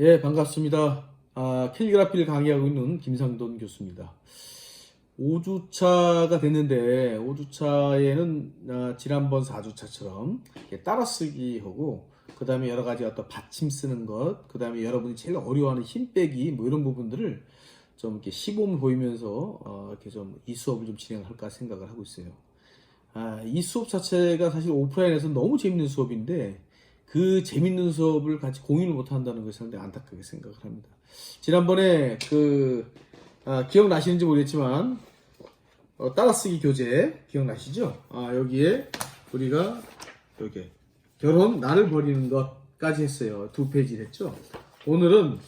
예, 반갑습니다. 아, 캘리그라피를 강의하고 있는 김상돈 교수입니다. 5주차가 됐는데, 5주차에는 아, 지난번 4주차처럼 따라쓰기 하고, 그 다음에 여러 가지 어떤 받침 쓰는 것, 그 다음에 여러분이 제일 어려워하는 힘 빼기, 뭐 이런 부분들을 좀 이렇게 시범을 보이면서, 어, 이렇게 좀 이 수업을 좀 진행할까 생각을 하고 있어요. 아, 이 수업 자체가 사실 오프라인에서 너무 재밌는 수업인데, 그 재밌는 수업을 같이 공유를 못 한다는 것이 상당히 안타깝게 생각을 합니다. 지난번에 그 아, 기억나시는지 모르겠지만 어, 따라쓰기 교재 기억나시죠? 아, 여기에 우리가 여기 결혼 나를 버리는 것까지 했어요. 두 페이지를 했죠. 오늘은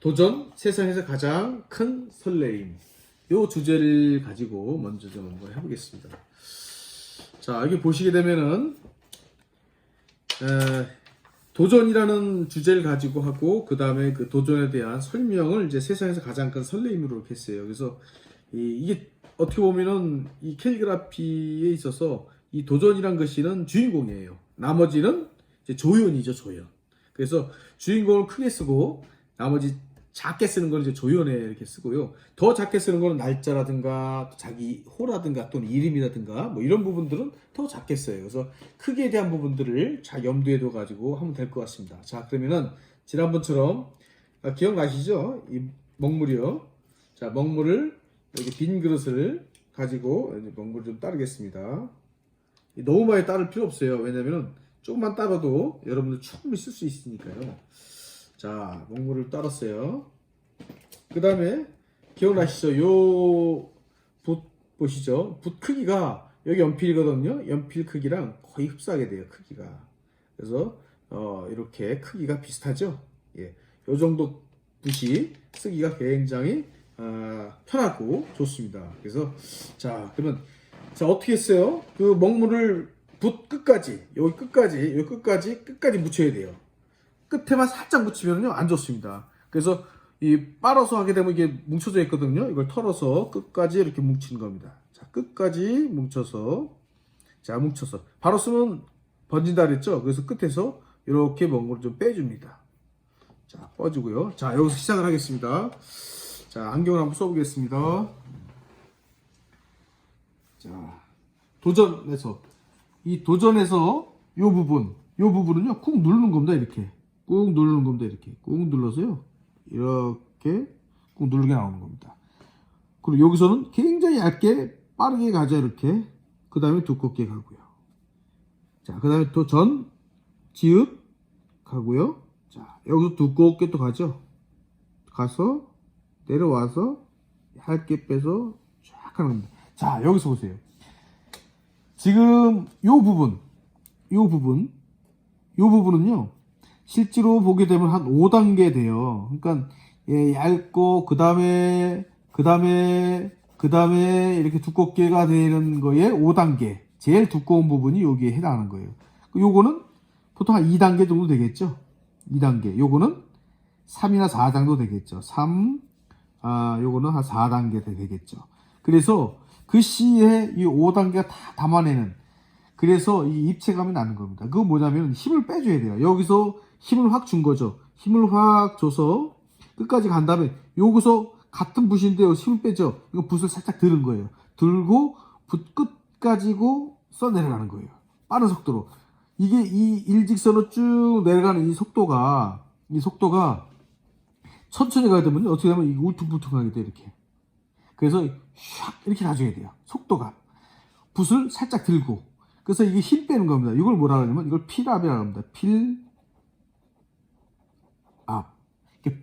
도전 세상에서 가장 큰 설레임 요 주제를 가지고 먼저 좀 한번 해보겠습니다. 자 여기 보시게 되면은 에, 도전이라는 주제를 가지고 하고 그 다음에 그 도전에 대한 설명을 이제 세상에서 가장 큰 설레임으로 이렇게 했어요. 그래서 이, 게 어떻게 보면은 이 캘리그라피에 있어서 이 도전이란 것이는 주인공이에요. 나머지는 조연이죠, 조연. 그래서 주인공을 크게 쓰고 나머지 작게 쓰는 건 이제 조연에 이렇게 쓰고요. 더 작게 쓰는 거는 날짜라든가 자기 호라든가 또는 이름이라든가 뭐 이런 부분들은 더 작게 써요. 그래서 크기에 대한 부분들을 잘 염두에 둬 가지고 하면 될 것 같습니다. 자, 그러면은 지난번처럼 아, 기억나시죠? 이 먹물이요. 자, 먹물을 여기 빈 그릇을 가지고 먹물을 좀 따르겠습니다. 너무 많이 따를 필요 없어요. 왜냐면은 조금만 따라도 여러분들 충분히 쓸 수 있으니까요. 자, 먹물을 따랐어요. 그 다음에 기억나시죠? 요 붓 보시죠? 붓 크기가 여기 연필이거든요. 연필 크기랑 거의 흡사하게 돼요. 크기가. 그래서 어, 이렇게 크기가 비슷하죠. 예, 요 정도 붓이 쓰기가 굉장히 아, 편하고 좋습니다. 그래서 자 그러면 자 어떻게 했어요? 그 먹물을 붓 끝까지 여기 끝까지 여기 끝까지 끝까지 묻혀야 돼요. 끝에만 살짝 묻히면요 안 좋습니다. 그래서 이 빨아서 하게 되면 이게 뭉쳐져 있거든요. 이걸 털어서 끝까지 이렇게 뭉치는 겁니다. 자 끝까지 뭉쳐서 자 뭉쳐서 바로 쓰면 번진다 그랬죠. 그래서 끝에서 이렇게 먹물을 좀 빼줍니다. 자 꺼주고요. 자 여기서 시작을 하겠습니다. 자 안경을 한번 써보겠습니다. 자 도전에서 이 도전에서 요 부분 요 부분은요 꾹 누르는 겁니다 이렇게 꾹 누르는 겁니다 이렇게. 꾹 눌러서요. 이렇게 꾹 누르게 나오는 겁니다. 그리고 여기서는 굉장히 얇게 빠르게 가자 이렇게. 그 다음에 두껍게 가고요. 자 그 다음에 또 전 지읒 가고요. 자 여기서 두껍게 또 가죠. 가서 내려와서 얇게 빼서 쫙 하는 겁니다. 자 여기서 보세요. 지금 요 부분 요 부분 요 부분은요 실제로 보게 되면 한 5단계 돼요. 그러니까 예, 얇고 그 다음에 그 다음에 그 다음에 이렇게 두껍게가 되는 거에 5단계. 제일 두꺼운 부분이 여기에 해당하는 거예요. 요거는 보통 한 2단계 정도 되겠죠? 2단계. 요거는 3이나 4 정도 되겠죠? 3 아, 요거는 한 4단계 되겠죠? 그래서 그 시에 이 5단계가 다 담아내는 그래서 이 입체감이 나는 겁니다. 그거 뭐냐면 힘을 빼줘야 돼요. 여기서 힘을 확 준 거죠. 힘을 확 줘서 끝까지 간 다음에 여기서 같은 붓인데 여기서 힘을 빼죠. 이거 붓을 살짝 들은 거예요. 들고 붓 끝까지고 써 내려가는 거예요. 빠른 속도로. 이게 이 일직선으로 쭉 내려가는 이 속도가 이 속도가 천천히 가야 되면 어떻게 되면 이 울퉁불퉁하게 돼 이렇게. 그래서 샥 이렇게 가줘야 돼요. 속도가. 붓을 살짝 들고. 그래서 이게 힘 빼는 겁니다. 이걸 뭐라 그러냐면 이걸 필압이라고 합니다. 필, 압. 이게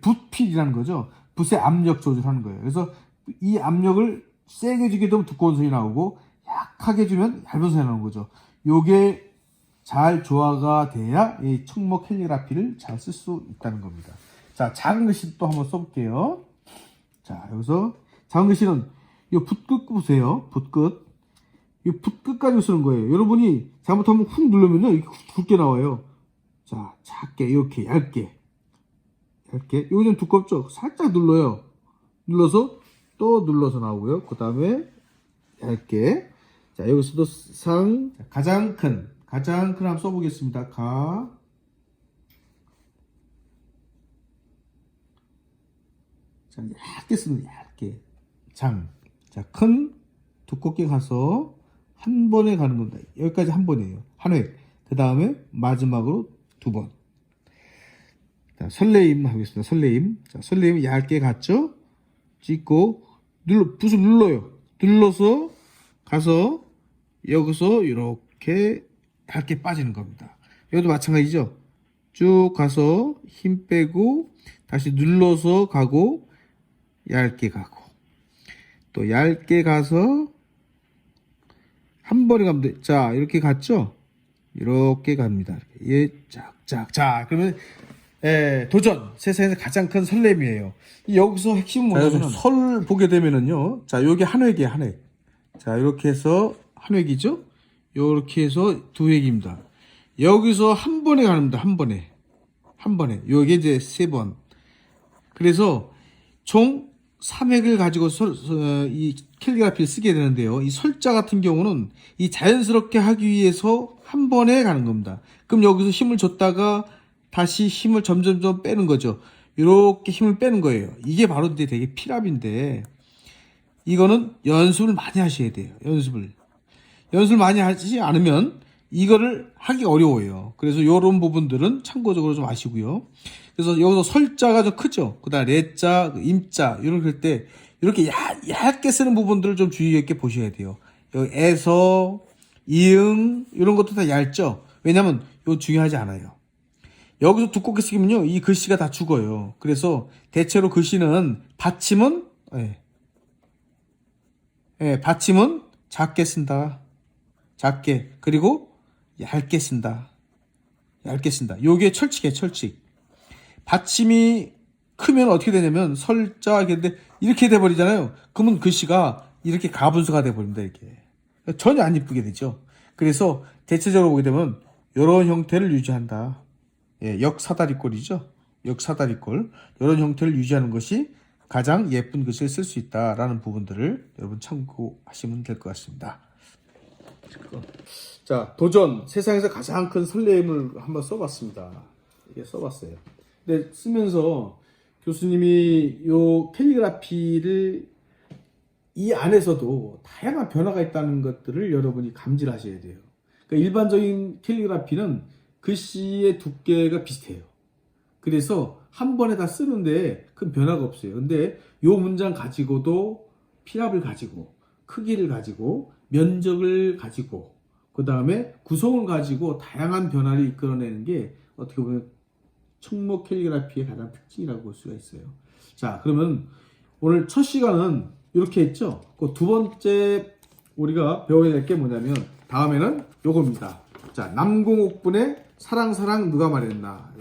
붓필이라는 거죠. 붓의 압력 조절하는 거예요. 그래서 이 압력을 세게 주게 되면 두꺼운 선이 나오고 약하게 주면 얇은 선이 나오는 거죠. 요게 잘 조화가 돼야 이 청목 캘리그라피를 잘 쓸 수 있다는 겁니다. 자, 작은 글씨 또 한번 써볼게요. 자, 여기서 작은 글씨는 이 붓끝 보세요. 붓끝. 이 붓끝까지 쓰는 거예요. 여러분이 잘못하면 훅 누르면요. 이렇게 굵게 나와요. 자, 작게, 이렇게, 얇게. 이거 좀 두껍죠? 살짝 눌러요. 눌러서 또 눌러서 나오고요. 그 다음에 얇게. 자, 여기서도 상, 가장 큰, 가장 큰 한번 써보겠습니다. 가, 자, 얇게 쓰는 얇게. 장. 자, 큰 두껍게 가서 한 번에 가는 겁니다. 여기까지 한 번이에요. 한 회. 그 다음에 마지막으로 두 번. 자, 설레임 하겠습니다. 설레임. 자, 설레임 얇게 갔죠? 찍고, 눌러, 붓을 눌러요. 눌러서 가서 여기서 이렇게 얇게 빠지는 겁니다. 여기도 마찬가지죠? 쭉 가서 힘 빼고 다시 눌러서 가고 얇게 가고 또 얇게 가서 한 번에 가면 돼. 자, 이렇게 갔죠? 이렇게 갑니다. 이렇게. 예, 짝짝. 자, 그러면 예, 도전. 세상에서 가장 큰 설렘이에요. 여기서 핵심은 뭐냐면 설 보게 되면은요. 자, 요게 한 획이에요, 한 획. 자, 이렇게 해서 한 획이죠? 요렇게 해서 두 획입니다. 여기서 한 번에 가는다, 한 번에. 한 번에. 요게 이제 세 번. 그래서 총 3획을 가지고 설, 어, 이 캘리그라피를 쓰게 되는데요. 이 설자 같은 경우는 이 자연스럽게 하기 위해서 한 번에 가는 겁니다. 그럼 여기서 힘을 줬다가 다시 힘을 점점점 빼는 거죠. 이렇게 힘을 빼는 거예요. 이게 바로 되게 피랍인데 이거는 연습을 많이 하셔야 돼요. 연습을. 연습을 많이 하지 않으면 이거를 하기 어려워요. 그래서 이런 부분들은 참고적으로 좀 아시고요. 그래서 여기서 설자가 좀 크죠. 그 다음 레자, 그 임자, 이렇게 할 때, 이렇게 얇, 얇게 쓰는 부분들을 좀 주의 깊게 보셔야 돼요. 여기 에서, 이응, 이런 것도 다 얇죠? 왜냐면, 이거 중요하지 않아요. 여기서 두껍게 쓰면요, 이 글씨가 다 죽어요. 그래서 대체로 글씨는 받침은, 예, 예, 받침은 작게 쓴다. 작게. 그리고 얇게 쓴다. 얇게 쓴다. 요게 철칙이에요, 철칙. 받침이 크면 어떻게 되냐면 설자 이렇게 이렇게 돼 버리잖아요. 그러면 글씨가 이렇게 가분수가 돼 버립니다. 이렇게 전혀 안 이쁘게 되죠. 그래서 대체적으로 보게 되면 이런 형태를 유지한다. 예, 역사다리꼴이죠. 역사다리꼴 이런 형태를 유지하는 것이 가장 예쁜 글씨를 쓸 수 있다라는 부분들을 여러분 참고하시면 될 것 같습니다. 자, 도전 세상에서 가장 큰 설렘을 한번 써봤습니다. 이게 써봤어요. 근데 쓰면서 교수님이 요 캘리그라피를 이 안에서도 다양한 변화가 있다는 것들을 여러분이 감지를 하셔야 돼요. 그러니까 일반적인 캘리그라피는 글씨의 두께가 비슷해요. 그래서 한 번에 다 쓰는데 큰 변화가 없어요. 근데 요 문장 가지고도 피랍을 가지고 크기를 가지고 면적을 가지고 그 다음에 구성을 가지고 다양한 변화를 이끌어내는 게 어떻게 보면 청목 캘리그라피의 가장 특징이라고 볼 수가 있어요. 자, 그러면 오늘 첫 시간은 이렇게 했죠. 그 두 번째 우리가 배워야 될 게 뭐냐면 다음에는 요겁니다. 자, 남궁옥분의 사랑 사랑 누가 말했나.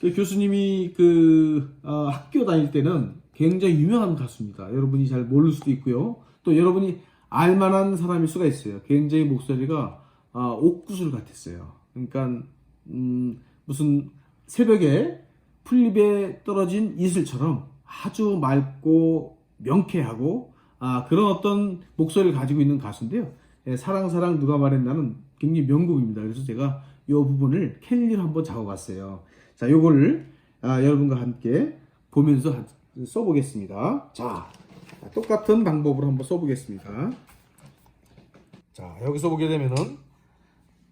그 교수님이 그 어, 학교 다닐 때는 굉장히 유명한 가수입니다. 여러분이 잘 모를 수도 있고요. 또 여러분이 알만한 사람일 수가 있어요. 굉장히 목소리가 아, 옥구슬 같았어요. 그러니까 음, 무슨 새벽에 풀잎에 떨어진 이슬처럼 아주 맑고 명쾌하고 아, 그런 어떤 목소리를 가지고 있는 가수인데요. 예, 사랑 사랑 누가 말했나는 굉장히 명곡입니다. 그래서 제가 이 부분을 캘리로 한번 잡아봤어요. 자, 요거를 아, 여러분과 함께 보면서 한- 써보겠습니다. 자, 똑같은 방법으로 한번 써보겠습니다. 자, 여기서 보게 되면은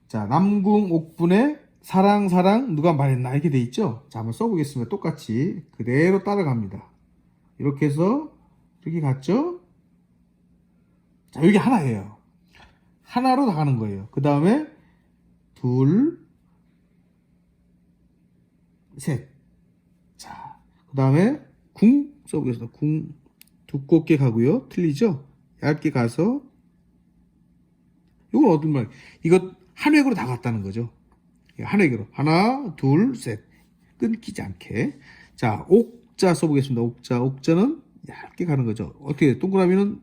자, 남궁 옥분의 사랑 사랑 누가 말했나 이렇게 돼 있죠? 자, 한번 써보겠습니다. 똑같이 그대로 따라갑니다. 이렇게 해서 이렇게 갔죠? 자, 여기 하나예요. 하나로 다 가는 거예요. 그 다음에 둘, 셋. 자, 그 다음에 궁 써보겠습니다. 궁 두껍게 가고요. 틀리죠? 얇게 가서 이건 어떤 말? 이거 한 획으로 다 갔다는 거죠. 한 획으로 하나, 둘, 셋 끊기지 않게. 자, 옥자 써보겠습니다. 옥자, 옥자는 얇게 가는 거죠. 어떻게 돼? 동그라미는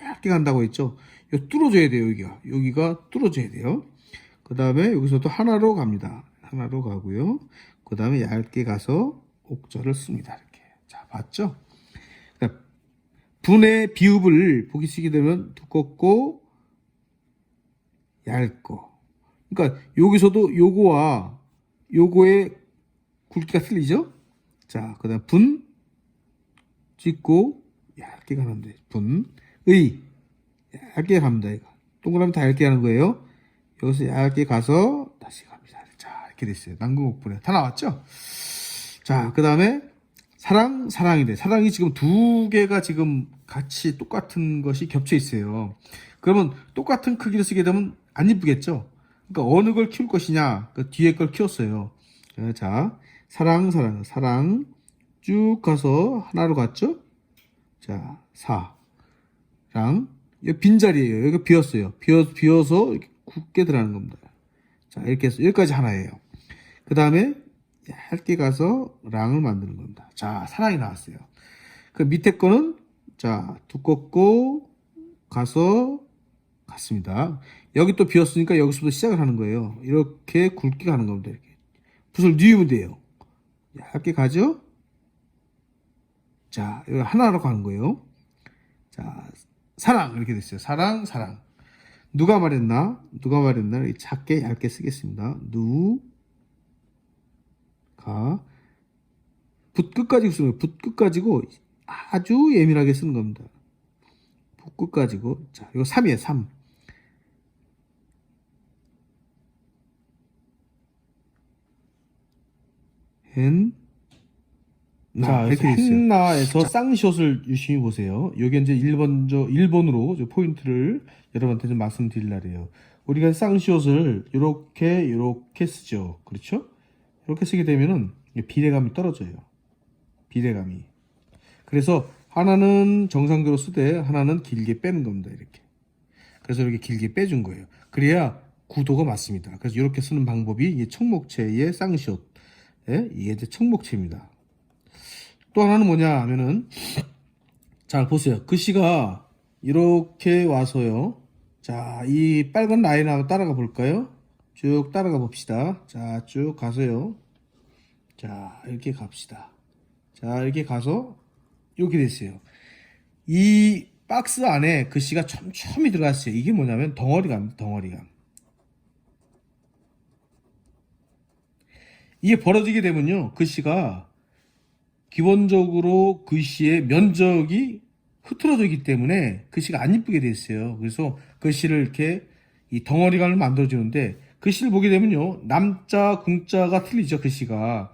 얇게 간다고 했죠. 이거 뚫어줘야 돼요. 여기가 여기가 뚫어줘야 돼요. 그 다음에 여기서도 하나로 갑니다. 하나로 가고요. 그 다음에 얇게 가서 옥자를 씁니다. 이렇게. 자, 봤죠? 그러니까 분의 비읍을 보기 쓰게 되면 두껍고 얇고. 그러니까 여기서도 요거와 요거의 굵기가 틀리죠? 자, 그 다음 분 찍고 얇게 가는데 분, 의 얇게 갑니다. 이거 동그라미 다 얇게 하는 거예요. 여기서 얇게 가서 다시 갑니다. 자 이렇게 됐어요. 남궁옥분에 다 나왔죠? 자 그 다음에 사랑 사랑인데 사랑이 지금 두 개가 지금 같이 똑같은 것이 겹쳐 있어요. 그러면 똑같은 크기를 쓰게 되면 안 이쁘겠죠? 그러니까 어느 걸 키울 것이냐 그 뒤에 걸 키웠어요. 어, 자 사랑 사랑 사랑 쭉 가서 하나로 갔죠? 자, 4랑 여기 빈자리예요. 여기 비었어요. 비어, 비어서 굳게 들어가는 겁니다. 자, 이렇게 해서 여기까지 하나예요. 그 다음에 얇게 가서 랑을 만드는 겁니다. 자, 사랑이 나왔어요. 그 밑에 거는 자, 두껍고 가서 갔습니다. 여기 또 비었으니까 여기서부터 시작을 하는 거예요. 이렇게 굵게 가는 겁니다. 이렇게. 붓을 뉘우면 돼요. 얇게 가죠? 자, 이거 하나로 가는 거예요. 자, 사랑 이렇게 됐어요. 사랑, 사랑. 누가 말했나? 누가 말했나? 작게 얇게 쓰겠습니다. 누, 가, 붓 끝까지 쓰는. 붓 끝까지고 아주 예민하게 쓰는 겁니다. 붓 끝까지고. 자, 이거 3이에요. 3. 헨, 나 자, henna에서 쌍시옷을 유심히 보세요. 여기 이제 1번, 저, 1번으로 저 포인트를 여러분한테 좀 말씀드릴 날이에요. 우리가 쌍시옷을 이렇게, 이렇게 쓰죠. 그렇죠? 이렇게 쓰게 되면은 비례감이 떨어져요. 비례감이. 그래서 하나는 정상적으로 쓰되 하나는 길게 빼는 겁니다. 이렇게. 그래서 이렇게 길게 빼준 거예요. 그래야 구도가 맞습니다. 그래서 이렇게 쓰는 방법이 이게 청목체의 쌍시옷. 예? 이게 이제 청목체입니다. 또 하나는 뭐냐 하면은 자 보세요. 글씨가 이렇게 와서요. 자 이 빨간 라인 한번 따라가 볼까요? 쭉 따라가 봅시다. 자 쭉 가서요. 자 이렇게 갑시다. 자 이렇게 가서 이렇게 됐어요. 이 박스 안에 글씨가 촘촘히 들어갔어요. 이게 뭐냐면 덩어리감 덩어리감 이게 벌어지게 되면요. 글씨가 기본적으로 글씨의 면적이 흐트러져 있기 때문에 글씨가 안 이쁘게 돼 있어요. 그래서 글씨를 이렇게 이 덩어리감을 만들어주는데 글씨를 보게 되면요. 남자, 궁자가 틀리죠. 글씨가.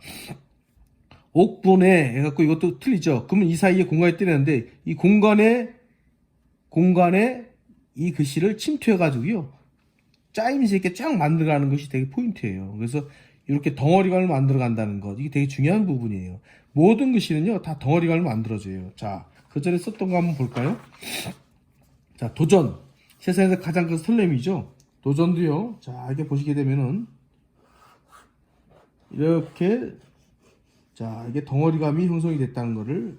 옥분에 해갖고 이것도 틀리죠. 그러면 이 사이에 공간이 뜨는데 이 공간에 공간에 이 글씨를 침투해가지고요. 짜임새 있게 쫙 만들어가는 것이 되게 포인트예요. 그래서 이렇게 덩어리감을 만들어 간다는 것 이게 되게 중요한 부분이에요. 모든 글씨는요 다 덩어리감을 만들어줘요. 자, 그 전에 썼던 거 한번 볼까요? 자, 도전 세상에서 가장 큰 설렘이죠. 도전도요. 자, 이렇게 보시게 되면은 이렇게 자 이게 덩어리감이 형성이 됐다는 것을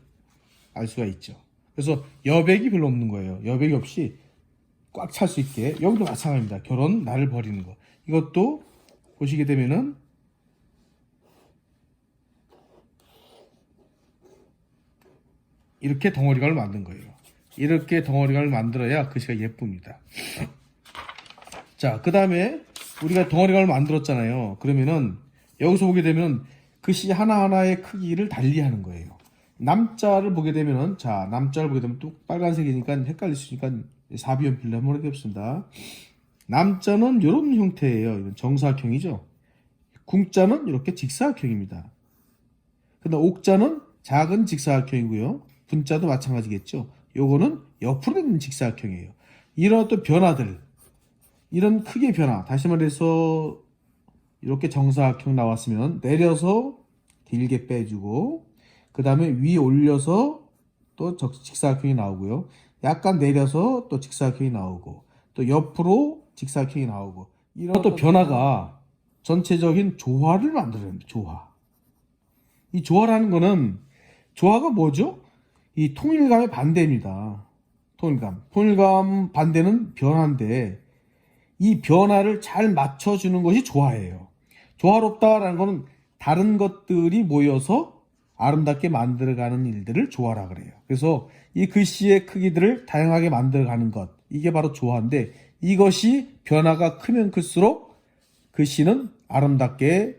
알 수가 있죠. 그래서 여백이 별로 없는 거예요. 여백이 없이 꽉 찰 수 있게 여기도 마찬가지입니다. 결혼 나를 버리는 거 이것도 보시게 되면은 이렇게 덩어리감을 만든 거예요. 이렇게 덩어리감을 만들어야 글씨가 예쁩니다. 자, 그 다음에 우리가 덩어리감을 만들었잖아요. 그러면은 여기서 보게 되면 글씨 하나하나의 크기를 달리 하는 거예요. 남자를 보게 되면은 자, 남자를 보게 되면 또 빨간색이니까 헷갈릴 수 있으니까 사비연필로 한번 해보겠습니다. 남자는 이런 형태예요. 이건 정사각형이죠. 궁자는 이렇게 직사각형입니다. 근데 옥자는 작은 직사각형이고요. 분자도 마찬가지겠죠. 요거는 옆으로 되는 직사각형이에요. 이런 어떤 변화들, 이런 크기의 변화, 다시 말해서 이렇게 정사각형 나왔으면 내려서 길게 빼주고, 그 다음에 위 올려서 또 적- 직사각형이 나오고요. 약간 내려서 또 직사각형이 나오고, 또 옆으로 직사각형이 나오고, 이런 또 변화가 전체적인 조화를 만들어냅니다. 조화. 이 조화라는 거는 조화가 뭐죠? 이 통일감의 반대입니다. 통일감. 통일감 반대는 변화인데 이 변화를 잘 맞춰주는 것이 조화예요. 조화롭다라는 거는 다른 것들이 모여서 아름답게 만들어가는 일들을 조화라 그래요. 그래서 이 글씨의 크기들을 다양하게 만들어가는 것 이게 바로 조화인데 이것이 변화가 크면 클수록 글씨는 아름답게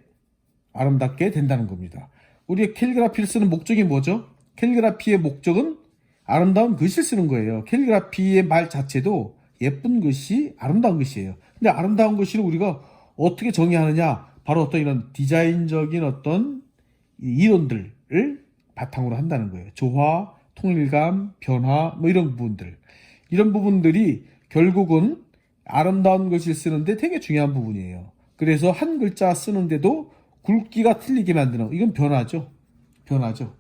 아름답게 된다는 겁니다. 우리의 캘리그라피를 쓰는 목적이 뭐죠? 캘리그라피의 목적은 아름다운 글씨를 쓰는 거예요. 캘리그라피의 말 자체도 예쁜 글씨, 아름다운 글씨예요. 근데 아름다운 글씨를 우리가 어떻게 정의하느냐? 바로 어떤 이런 디자인적인 어떤 이론들을 바탕으로 한다는 거예요. 조화, 통일감, 변화, 뭐 이런 부분들. 이런 부분들이 결국은 아름다운 글씨를 쓰는데 되게 중요한 부분이에요. 그래서 한 글자 쓰는데도 굵기가 틀리게 만드는 거. 이건 변화죠. 변화죠.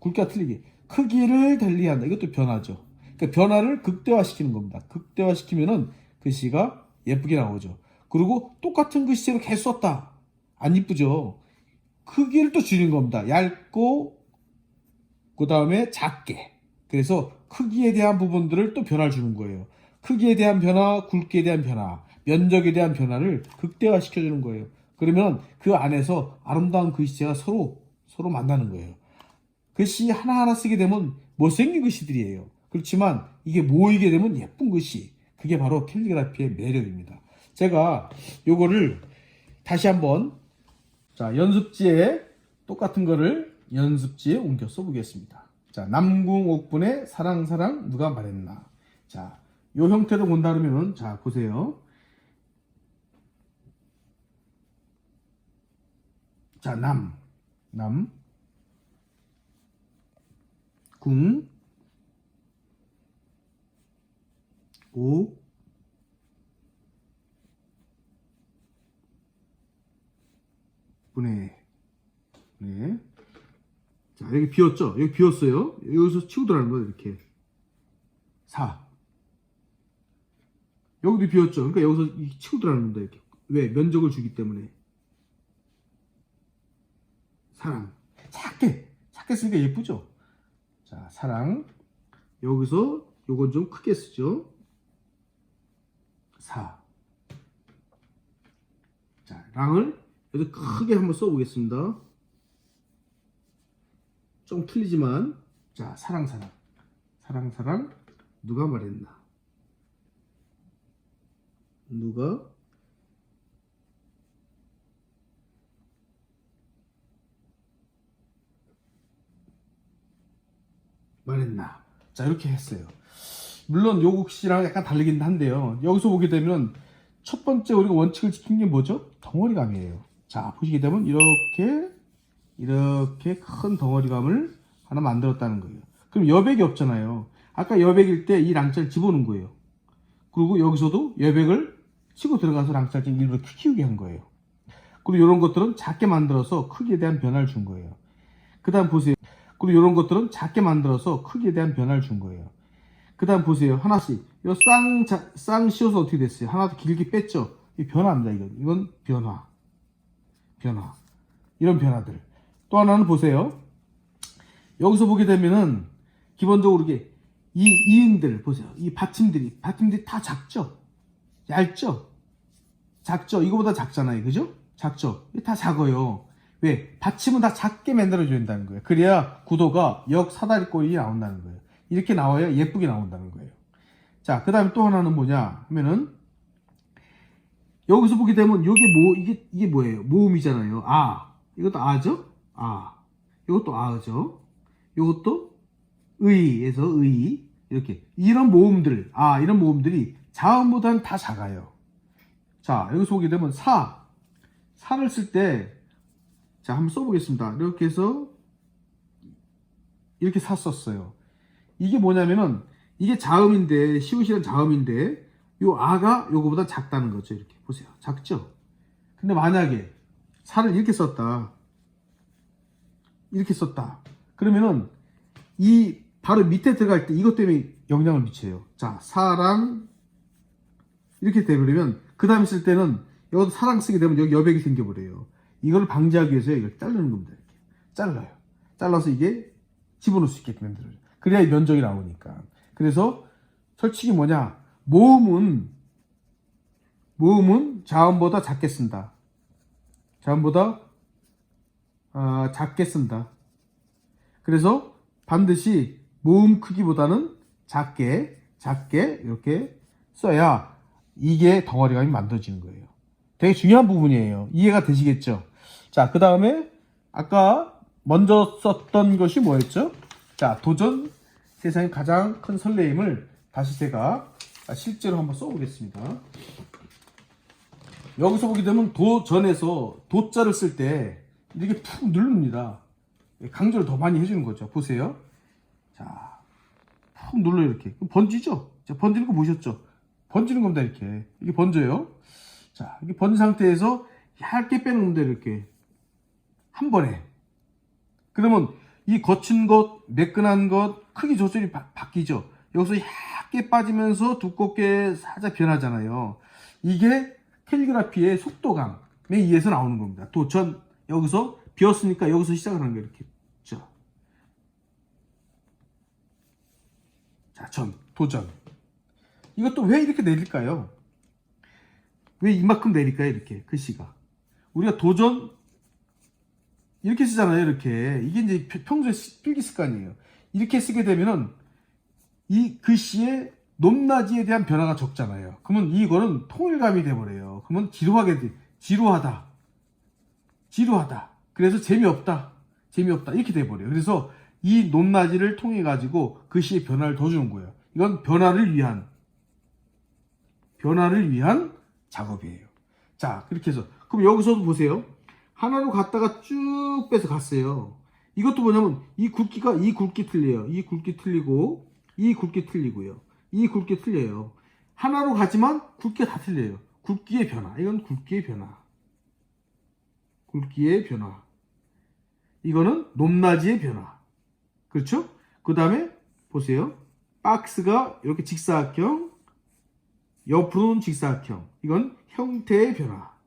굵기가 틀리게. 크기를 달리한다. 이것도 변화죠. 그러니까 변화를 극대화시키는 겁니다. 극대화시키면은 글씨가 예쁘게 나오죠. 그리고 똑같은 글씨체로 계속 썼다. 안 이쁘죠. 크기를 또 줄인 겁니다. 얇고 그 다음에 작게. 그래서 크기에 대한 부분들을 또 변화를 주는 거예요. 크기에 대한 변화, 굵기에 대한 변화, 면적에 대한 변화를 극대화 시켜주는 거예요. 그러면 그 안에서 아름다운 글씨체가 서로 서로 만나는 거예요. 글씨 하나하나 쓰게 되면 못생긴 글씨들이에요. 그렇지만 이게 모이게 되면 예쁜 글씨. 그게 바로 캘리그라피의 매력입니다. 제가 요거를 다시 한번 자 연습지에 똑같은 거를 연습지에 옮겨 써보겠습니다. 자 남궁옥분의 사랑 사랑 누가 말했나. 자 요 형태로 본다 그러면은 자 보세요. 자 남, 남, 궁, 오, 분해, 네. 자, 여기 비었죠? 여기 비었어요. 여기서 들어가는 거예요, 이렇게. 4. 여기도 비었죠? 그러니까 여기서 들어가는 겁니다, 이렇게. 왜? 면적을 주기 때문에. 사랑. 작게. 작게 쓰니까 예쁘죠? 자, 사랑. 여기서 요건 좀 크게 쓰죠? 4. 자, 랑을 여기서 크게 한번 써보겠습니다. 좀 틀리지만, 자, 사랑, 사랑. 사랑, 사랑. 누가 말했나? 누가 말했나? 자, 이렇게 했어요. 물론 요 글씨랑 약간 다르긴 한데요. 여기서 보게 되면 첫 번째 우리가 원칙을 지킨 게 뭐죠? 덩어리감이에요. 자, 보시게 되면 이렇게 이렇게 큰 덩어리감을 하나 만들었다는 거예요. 그럼 여백이 없잖아요. 아까 여백일 때 이 랑자를 집어넣은 거예요. 그리고 여기서도 여백을 치고 들어가서 랑자를 일부러 키우게 한 거예요. 그리고 이런 것들은 작게 만들어서 크기에 대한 변화를 준 거예요. 그 다음 보세요. 그리고 이런 것들은 작게 만들어서 크기에 대한 변화를 준 거예요. 그 다음 보세요. 하나씩. 이 쌍, 자- 쌍 씌워서 어떻게 됐어요? 하나 더 길게 뺐죠? 이 변화입니다, 이건. 이건 변화. 변화. 이런 변화들. 또 하나는 보세요. 여기서 보게 되면은, 기본적으로 이게, 이, 이응들, 보세요. 이 받침들이, 받침들이 다 작죠? 얇죠? 작죠? 이거보다 작잖아요. 그죠? 작죠? 다 작아요. 왜? 받침은 다 작게 만들어줘야 된다는 거예요. 그래야 구도가 역 사다리꼴이 나온다는 거예요. 이렇게 나와야 예쁘게 나온다는 거예요. 자, 그 다음에 또 하나는 뭐냐 하면은, 여기서 보게 되면, 이게 뭐, 이게, 이게 뭐예요? 모음이잖아요. 아. 이것도 아죠? 아. 이것도 아죠? 이것도 의에서 의. 이렇게. 이런 모음들, 아, 이런 모음들이 자음보다는 다 작아요. 자, 여기서 보게 되면 사. 사를 쓸 때, 자, 한번 써보겠습니다. 이렇게 해서, 이렇게 사 썼어요. 이게 뭐냐면은, 이게 자음인데, 시우시란 자음인데, 요 아가 요거보다 작다는 거죠. 이렇게. 보세요. 작죠? 근데 만약에, 사를 이렇게 썼다. 이렇게 썼다. 그러면은, 이, 바로 밑에 들어갈 때 이것 때문에 영향을 미쳐요. 자, 사랑, 이렇게 돼버리면, 그 다음에 쓸 때는, 여기도 사랑 쓰게 되면 여기 여백이 생겨버려요. 이걸 방지하기 위해서 이걸 자르는 겁니다. 이렇게. 잘라요. 잘라서 이게 집어넣을 수 있게끔 만들어요. 그래야 이 면적이 나오니까. 그래서 솔직히 뭐냐 모음은 모음은 자음보다 작게 쓴다. 자음보다 아, 작게 쓴다. 그래서 반드시 모음 크기보다는 작게 작게 이렇게 써야 이게 덩어리감이 만들어지는 거예요. 되게 중요한 부분이에요. 이해가 되시겠죠? 자, 그 다음에 아까 먼저 썼던 것이 뭐였죠? 자, 도전 세상의 가장 큰 설레임을 다시 제가 실제로 한번 써보겠습니다. 여기서 보게 되면 도전에서 도자를 쓸 때 이렇게 푹 누릅니다. 강조를 더 많이 해주는 거죠. 보세요. 자, 푹 눌러 이렇게. 번지죠? 자, 번지는 거 보셨죠? 번지는 겁니다, 이렇게. 이게 번져요. 자, 이렇게 번진 상태에서 얇게 빼는 겁니다, 이렇게. 한 번에. 그러면 이 거친 것, 매끈한 것, 크기 조절이 바, 바뀌죠. 여기서 얇게 빠지면서 두껍게 살짝 변하잖아요. 이게 캘리그라피의 속도감에 의해서 나오는 겁니다. 도전, 여기서 비었으니까 여기서 시작을 하는 거예요, 이렇게. 자. 자, 전, 도전. 이것도 왜 이렇게 내릴까요? 왜 이만큼 내릴까요, 이렇게, 글씨가? 우리가 도전, 이렇게 쓰잖아요, 이렇게. 이게 이제 평소에 시- 필기 습관이에요. 이렇게 쓰게 되면은 이 글씨의 높낮이에 대한 변화가 적잖아요. 그러면 이거는 통일감이 돼버려요. 그러면 지루하게 돼. 지루하다. 지루하다. 그래서 재미없다. 재미없다. 이렇게 돼버려요. 그래서 이 높낮이를 통해 가지고 글씨의 변화를 더 주는 거예요. 이건 변화를 위한 변화를 위한 작업이에요. 자, 그렇게 해서 그럼 여기서도 보세요. 하나로 갔다가 쭉 빼서 갔어요. 이것도 뭐냐면 이 굵기가 이 굵기 틀려요. 이 굵기 틀리고 이 굵기 틀리고요. 이 굵기 틀려요. 하나로 가지만 굵기가 다 틀려요. 굵기의 변화. 이건 굵기의 변화. 굵기의 변화. 이거는 높낮이의 변화. 그렇죠? 그 다음에 보세요. 박스가 이렇게 직사각형, 옆으로는 직사각형. 이건 형태의 변화.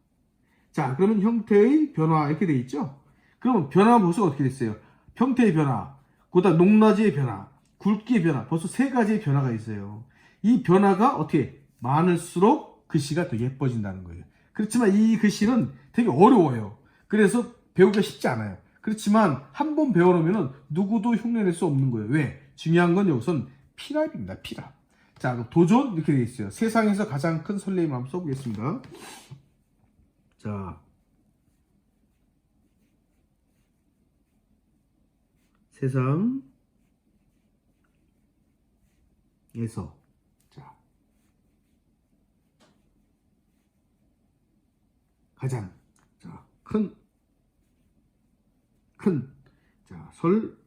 자, 그러면 형태의 변화 이렇게 돼 있죠? 그러면 변화 모습 어떻게 됐어요? 형태의 변화, 그다음 높낮이의 변화, 굵기의 변화. 벌써 세 가지의 변화가 있어요. 이 변화가 어떻게 많을수록 글씨가 더 예뻐진다는 거예요. 그렇지만 이 글씨는 되게 어려워요. 그래서 배우기가 쉽지 않아요. 그렇지만 한 번 배워놓으면 누구도 흉내낼 수 없는 거예요. 왜? 중요한 건 여기선 피랍입니다. 피랍. 자, 도전 이렇게 돼 있어요. 세상에서 가장 큰 설레임을 한번 써보겠습니다. 자, 세상에서. 자. 가장. 자큰. 큰, 자, 설,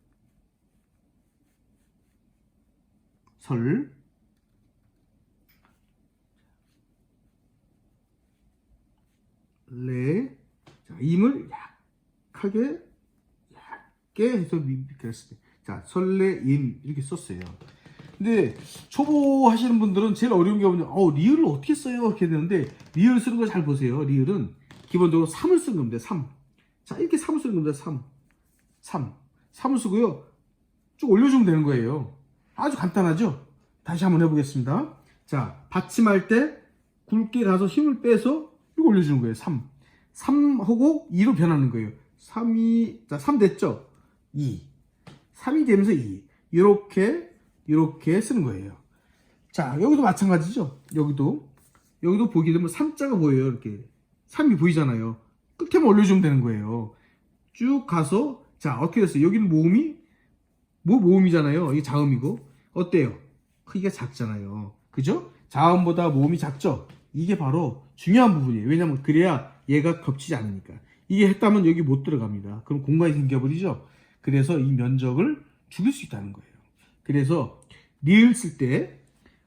설, 레, 자, 임을 약하게, 얇게 해서 때, 자, 설레 임, 이렇게 썼어요. 근데 초보 하시는 분들은 제일 어려운 게 뭐냐, 어, 리을을 어떻게 써요? 이렇게 되는데, 리을 쓰는 거 잘 보세요. 리을은 기본적으로 3을 쓰는 겁니다. 3. 자, 이렇게 3을 쓰는 겁니다. 3. 3. 3을 쓰고요. 쭉 올려주면 되는 거예요. 아주 간단하죠? 다시 한번 해보겠습니다. 자, 받침할 때 굵게 가서 힘을 빼서 이거 올려주는 거예요. 3. 3하고 2로 변하는 거예요. 3이, 자, 3 됐죠? 2. 3이 되면서 2. 이렇게, 이렇게 쓰는 거예요. 자, 여기도 마찬가지죠? 여기도. 여기도 보게 되면 3자가 보여요. 이렇게. 3이 보이잖아요. 끝에만 올려주면 되는 거예요. 쭉 가서 자 어떻게 됐어요? 여기는 모음이 뭐 모음이잖아요. 이게 자음이고 어때요? 크기가 작잖아요. 그죠? 자음보다 모음이 작죠? 이게 바로 중요한 부분이에요. 왜냐면 그래야 얘가 겹치지 않으니까. 이게 했다면 여기 못 들어갑니다. 그럼 공간이 생겨버리죠? 그래서 이 면적을 줄일 수 있다는 거예요. 그래서 리을 쓸 때,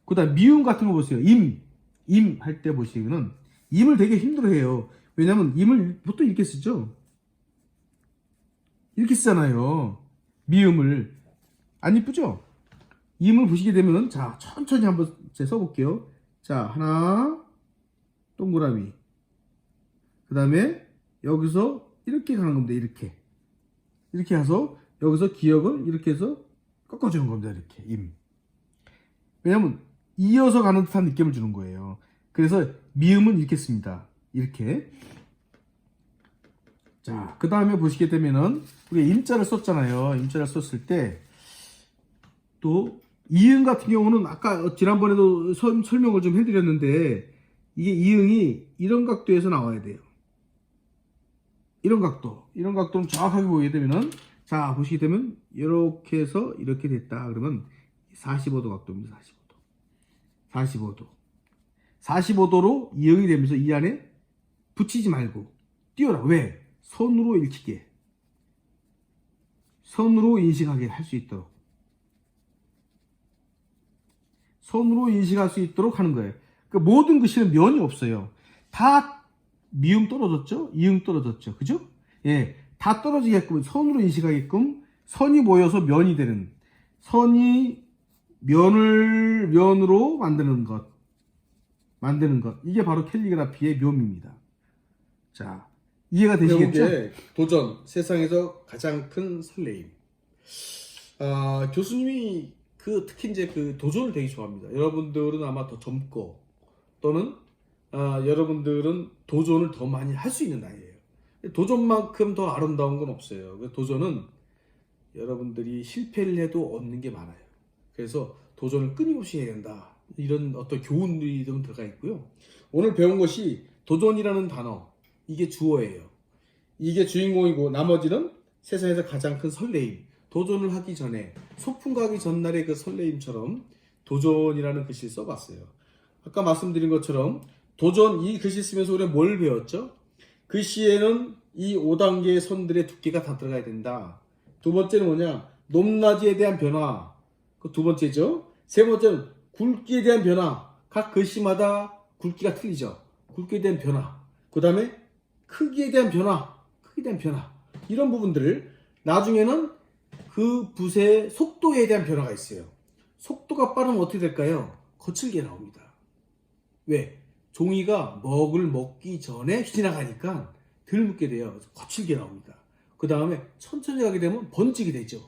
그 다음 미음 같은 거 보세요. 임, 임 할 때 보시면은 임을 되게 힘들어 해요. 왜냐면 임을 보통 이렇게 쓰죠? 이렇게 쓰잖아요. 미음을. 안 이쁘죠? 임을 보시게 되면은, 자, 천천히 한번 써볼게요. 자, 하나, 동그라미. 그 다음에 여기서 이렇게 가는 겁니다. 이렇게. 이렇게 해서 여기서 기억을 이렇게 해서 꺾어주는 겁니다. 이렇게. 임. 왜냐면 이어서 가는 듯한 느낌을 주는 거예요. 그래서 미음은 이렇게 씁니다. 이렇게. 자, 그 다음에 보시게 되면은, 우리가 임자를 썼잖아요. 임자를 썼을 때, 또, 이응 같은 경우는 아까 지난번에도 설- 설명을 좀 해드렸는데, 이게 이응이 이런 각도에서 나와야 돼요. 이런 각도. 이런 각도는 정확하게 보게 되면은, 자, 보시게 되면 이렇게 해서 이렇게 됐다. 그러면 45도 각도입니다. 45도. 45도. 45도로 이형이 되면서 이 안에 붙이지 말고 띄워라. 왜? 손으로 읽히게. 손으로 인식하게 할 수 있도록. 손으로 인식할 수 있도록 하는 거예요. 그 모든 글씨는 면이 없어요. 다 미음 떨어졌죠? 이음 떨어졌죠? 그죠? 예. 다 떨어지게끔 손으로 인식하게끔 선이 모여서 면이 되는 선이 면을 면으로 만드는 것 만드는 것 이게 바로 캘리그라피의 묘미입니다. 자 이해가 되시겠죠? 도전 세상에서 가장 큰 설레임. 아 교수님이 그 특히 이제 그 도전을 되게 좋아합니다. 여러분들은 아마 더 젊고 또는 아, 여러분들은 도전을 더 많이 할 수 있는 나이예요. 도전만큼 더 아름다운 건 없어요. 그 도전은 여러분들이 실패를 해도 얻는 게 많아요. 그래서 도전을 끊임없이 해야 된다. 이런 어떤 교훈들이 좀 들어가 있고요. 오늘 배운 것이 도전이라는 단어, 이게 주어예요. 이게 주인공이고 나머지는 세상에서 가장 큰 설레임. 도전을 하기 전에 소풍 가기 전날의 그 설레임처럼 도전이라는 글씨를 써봤어요. 아까 말씀드린 것처럼 도전 이 글씨 쓰면서 우리가 뭘 배웠죠? 글씨에는 이 5단계의 선들의 두께가 다 들어가야 된다. 두 번째는 뭐냐? 높낮이에 대한 변화. 그 두 번째죠. 세 번째는 굵기에 대한 변화. 각 글씨마다 굵기가 틀리죠. 굵기에 대한 변화. 그 다음에 크기에 대한 변화. 크기에 대한 변화. 이런 부분들을 나중에는 그 붓의 속도에 대한 변화가 있어요. 속도가 빠르면 어떻게 될까요? 거칠게 나옵니다. 왜? 종이가 먹을 먹기 전에 지나가니까 덜 묻게 돼요. 거칠게 나옵니다. 그 다음에 천천히 가게 되면 번지게 되죠.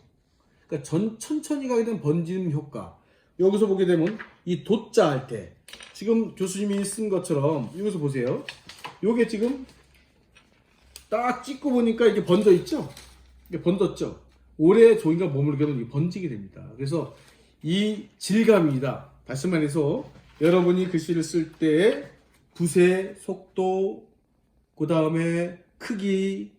그러니까 전, 천천히 가게 되면 번지는 효과. 여기서 보게 되면 이 도자 할 때 지금 교수님이 쓴 것처럼 여기서 보세요. 요게 지금 딱 찍고 보니까 이게 번져 있죠? 이게 번졌죠? 오래 종이가 머물게 되면 번지게 됩니다. 그래서 이 질감이다. 다시 말해서 여러분이 글씨를 쓸 때 붓의 속도, 그 다음에 크기,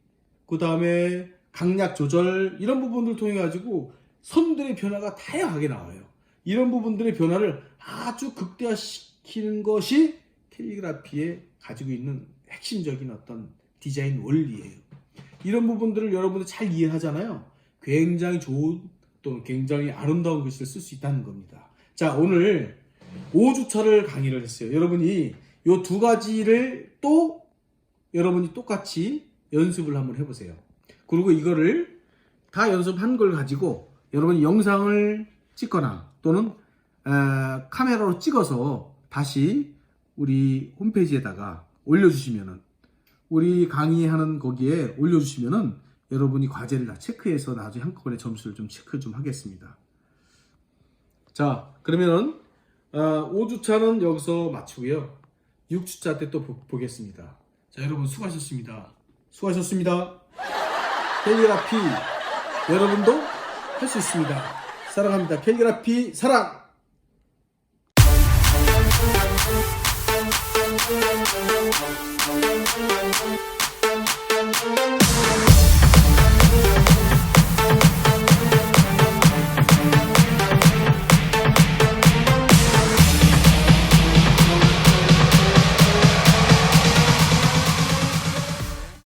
그 다음에 강약 조절 이런 부분들을 통해 가지고 선들의 변화가 다양하게 나와요. 이런 부분들의 변화를 아주 극대화시키는 것이 캘리그라피에 가지고 있는 핵심적인 어떤 디자인 원리예요. 이런 부분들을 여러분들 잘 이해하잖아요. 굉장히 좋은 또 굉장히 아름다운 글씨를 쓸 수 있다는 겁니다. 자, 오늘 5주차를 강의를 했어요. 여러분이 이두 가지를 또 여러분이 똑같이 연습을 한번 해보세요. 그리고 이거를 다 연습한 걸 가지고 여러분이 영상을 찍거나 또는 에, 카메라로 찍어서 다시 우리 홈페이지에다가 올려주시면은 우리 강의하는 거기에 올려주시면은 여러분이 과제를 다 체크해서 나중에 한꺼번에 점수를 좀 체크 좀 하겠습니다. 자, 그러면은 어, 5주차는 여기서 마치고요. 6주차 때 또 보겠습니다. 자, 여러분 수고하셨습니다. 수고하셨습니다. 캘리그라피 여러분도 할 수 있습니다. 사랑합니다. 캘리그라피 사랑!